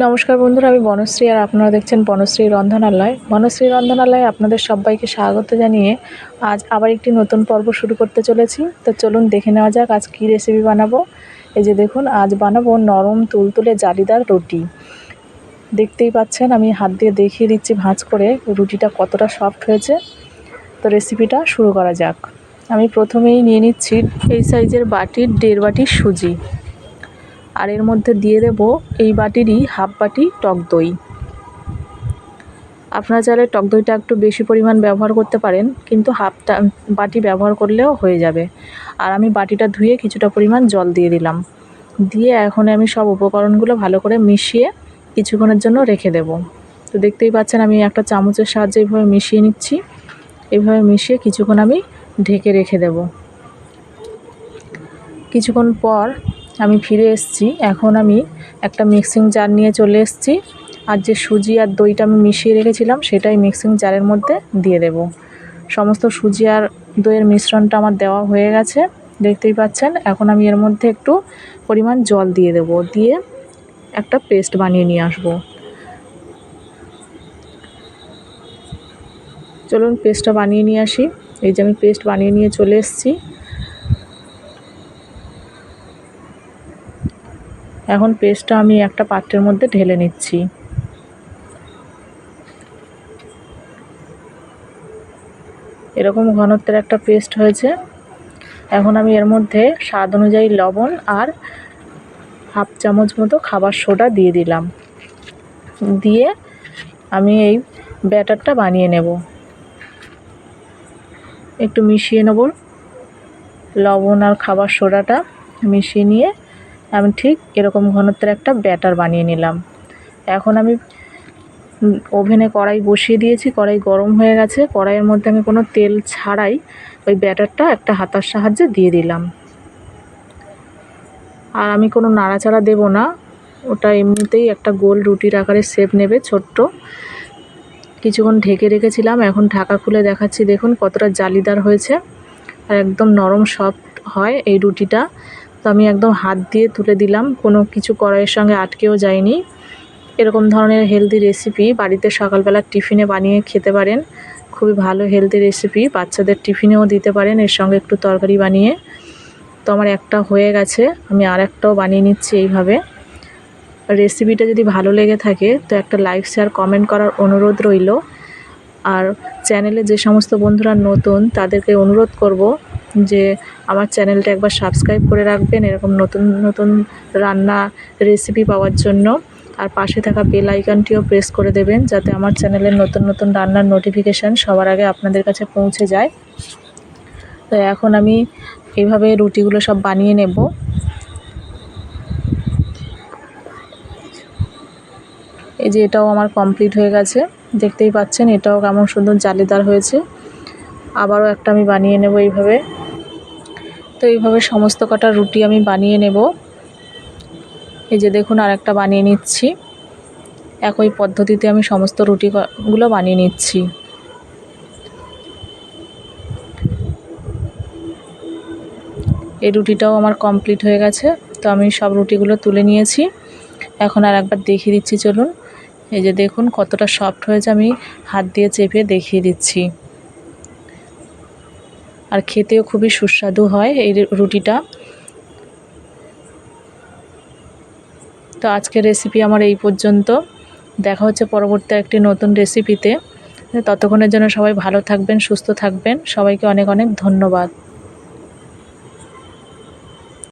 নমস্কার বন্ধুরা, আমি বনশ্রী আর আপনারা দেখছেন বনশ্রী রন্ধনালয়। বনশ্রী রন্ধনালয়ে আপনাদের সবাইকে স্বাগত জানিয়ে আজ আবার একটি নতুন পর্ব শুরু করতে চলেছি। তো চলুন দেখে নেওয়া যাক আজ কী রেসিপি বানাবো। এই যে দেখুন, আজ বানাবো নরম তুলতুলে জালিদার রুটি। দেখতেই পাচ্ছেন, আমি হাত দিয়ে দেখিয়ে দিচ্ছি ভাঁজ করে রুটিটা কতটা সফট হয়েছে। তো রেসিপিটা শুরু করা যাক। আমি প্রথমেই নিয়ে নিচ্ছি এই সাইজের বাটির দেড় বাটি সুজি। আর এর মধ্যে দিয়ে দেব এই বাটিরই হাফ বাটি টক দই। আপনারা চাইলে টক দইটা একটু বেশি পরিমাণ ব্যবহার করতে পারেন, কিন্তু হাফটা বাটি ব্যবহার করলেও হয়ে যাবে। আর আমি বাটিটা ধুয়ে কিছুটা পরিমাণ জল দিয়ে দিলাম। দিয়ে এখন আমি সব উপকরণগুলো ভালো করে মিশিয়ে কিছুক্ষণের জন্য রেখে দেব। তো দেখতেই পাচ্ছেন আমি একটা চামচের সাহায্যে এইভাবে মিশিয়ে নিচ্ছি। এইভাবে মিশিয়ে কিছুক্ষণ আমি ঢেকে রেখে দেব। কিছুক্ষণ পর আমি ফিরে এসেছি। এখন আমি একটা মিক্সিং জার নিয়ে চলে এসেছি। আর যে সুজি আর দইটা আমি মিশিয়ে রেখেছিলাম, সেটাই মিক্সিং জারের মধ্যে দিয়ে দেব। সমস্ত সুজি আর দইয়ের মিশ্রণটা আমার দেওয়া হয়ে গেছে, দেখতেই পাচ্ছেন। এখন আমি এর মধ্যে একটু পরিমাণ জল দিয়ে দেব। দিয়ে একটা পেস্ট বানিয়ে নিয়ে আসব। চলুন পেস্টটা বানিয়ে নিয়ে আসি। এই যে আমি পেস্ট বানিয়ে নিয়ে চলে এসেছি। এখন পেস্টটা আমি একটা পাত্রের মধ্যে ঢেলে নিচ্ছি। এরকম ঘনত্বের একটা পেস্ট হয়েছে। এখন আমি এর মধ্যে স্বাদ অনুযায়ী লবণ আর হাফ চামচ মতো খাবার সোডা দিয়ে দিলাম। দিয়ে আমি এই ব্যাটারটা বানিয়ে নেব। একটু মিশিয়ে নেব। লবণ আর খাবার সোডাটা মিশিয়ে নিয়ে আমি ঠিক এরকম ঘনত্বের একটা ব্যাটার বানিয়ে নিলাম। এখন আমি ওভেনে কড়াই বসিয়ে দিয়েছি, কড়াই গরম হয়ে গেছে, কড়াইয়ের মধ্যে আমি কোনো তেল ছাড়াই ওই ব্যাটারটা একটা হাতার সাহায্যে দিয়ে দিলাম। আর আমি কোনো নাড়াচাড়া দেব না, ওটা এমনিতেই একটা গোল রুটির আকারে শেপ নেবে, ছোট্ট। কিছুক্ষণ ঢেকে রেখেছিলাম, এখন ঢাকা খুলে দেখাচ্ছি, দেখুন কতটা জালিদার হয়েছে। আর একদম নরম সফট হয় এই রুটিটা। তো আমি একদম হাত দিয়ে তুলে দিলাম। কোনো কিছু কড়াইয়ের সঙ্গে আটকেও যায়নি। এরকম ধরনের হেলদি রেসিপি বাড়িতে সকালবেলা টিফিনে বানিয়ে খেতে পারেন। খুবই ভালো হেলদি রেসিপি বাচ্চাদের টিফিনেও দিতে পারেন, এর সঙ্গে একটু তরকারি বানিয়ে। তো আমার একটা হয়ে গেছে, আমি আর একটাও বানিয়ে নিচ্ছি এইভাবে। রেসিপিটা যদি ভালো লেগে থাকে, তো একটা লাইক শেয়ার কমেন্ট করার অনুরোধ রইল। আর চ্যানেলে যে সমস্ত বন্ধুরা নতুন, তাদেরকে অনুরোধ করব যে আমার চ্যানেলটা একবার সাবস্ক্রাইব করে রাখবেন এরকম নতুন নতুন রান্না রেসিপি পাওয়ার জন্য। আর পাশে থাকা বেল আইকনটিও প্রেস করে দেবেন যাতে আমার চ্যানেলের নতুন নতুন রান্নার নোটিফিকেশান সবার আগে আপনাদের কাছে পৌঁছে যায়। তো এখন আমি এইভাবে রুটিগুলো সব বানিয়ে নেব। এই যে এটাও আমার কমপ্লিট হয়ে গেছে। দেখতেই পাচ্ছেন এটাও কেমন সুন্দর জালিদার হয়েছে। আবারও একটা আমি বানিয়ে নেব এইভাবে। তো এইভাবে সমস্ত কটা রুটি আমি বানিয়ে নেব। এই যে দেখুন আর একটা বানিয়ে নিচ্ছি। একই পদ্ধতিতে আমি সমস্ত রুটিগুলো বানিয়ে নিচ্ছি। এই রুটিটাও আমার কমপ্লিট হয়ে গেছে, তো আমি সব রুটিগুলো তুলে নিয়েছি। এখন আর একবার দেখিয়ে দিচ্ছি, চলুন। এই যে দেখুন কতটা সফট হয়েছে, আমি হাত দিয়ে চেপে দেখিয়ে দিচ্ছি। আর খেতেও খুবই সুস্বাদু হয় এই রুটিটা। তো আজকের রেসিপি আমার এই পর্যন্ত। দেখা হচ্ছে পরবর্তী একটি নতুন রেসিপিতে ততক্ষণের জন্য সবাই ভালো থাকবেন, সুস্থ থাকবেন। সবাইকে অনেক অনেক ধন্যবাদ।